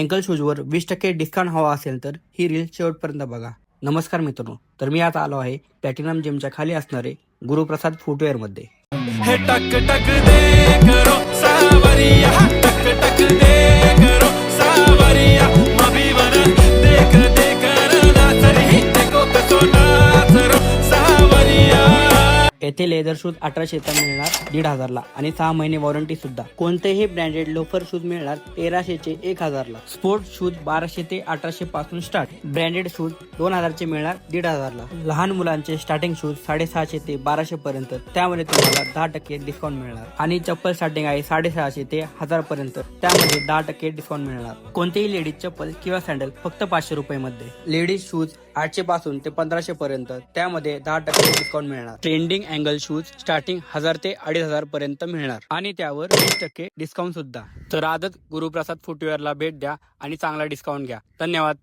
Uncle शूजवर वीस टक्के discount हवा असेल तर ही रील शेवटपर्यंत बघा. नमस्कार मित्रांनो तर मी आता आलो आहे प्लॅटिनम जिमच्या खाली असणारे गुरुप्रसाद फुटवेअरमध्ये येथे लेदर शूज अठराशेचा मिळणार दीड हजारला. आणि सहा महिने वॉरंटी सुद्धा. कोणतेही ब्रँडेड लोफर शूज मिळणार तेराशेचे एक हजारला. स्पोर्ट्स शूज बाराशे ते अठराशे पासून स्टार्ट. ब्रँडेड शूज दोन हजारचे मिळणार दीड हजारला. लहान मुलांचे स्टार्टिंग शूज साडेसहाशे ते बाराशे पर्यंत. त्यामध्ये तुम्हाला दहा टक्के डिस्काउंट मिळणार. आणि चप्पल स्टार्टिंग आहे साडेसहाशे ते हजार पर्यंत. त्यामध्ये दहा टक्के डिस्काउंट मिळणार. कोणतेही लेडीज चप्पल किंवा सँडल फक्त पाचशे रुपये मध्ये लेडीज शूज आठशे पासून ते पंधराशे पर्यंत. त्यामध्ये दहा टक्के डिस्काउंट मिळणार. ट्रेंडिंग अँगल शूज स्टार्टिंग हजार ते अडीच हजार पर्यंत मिळणार. आणि त्यावर वीस टक्के डिस्काउंट सुद्धा. तर आजच गुरुप्रसाद फुटवेअरला भेट द्या आणि चांगला डिस्काउंट घ्या. धन्यवाद.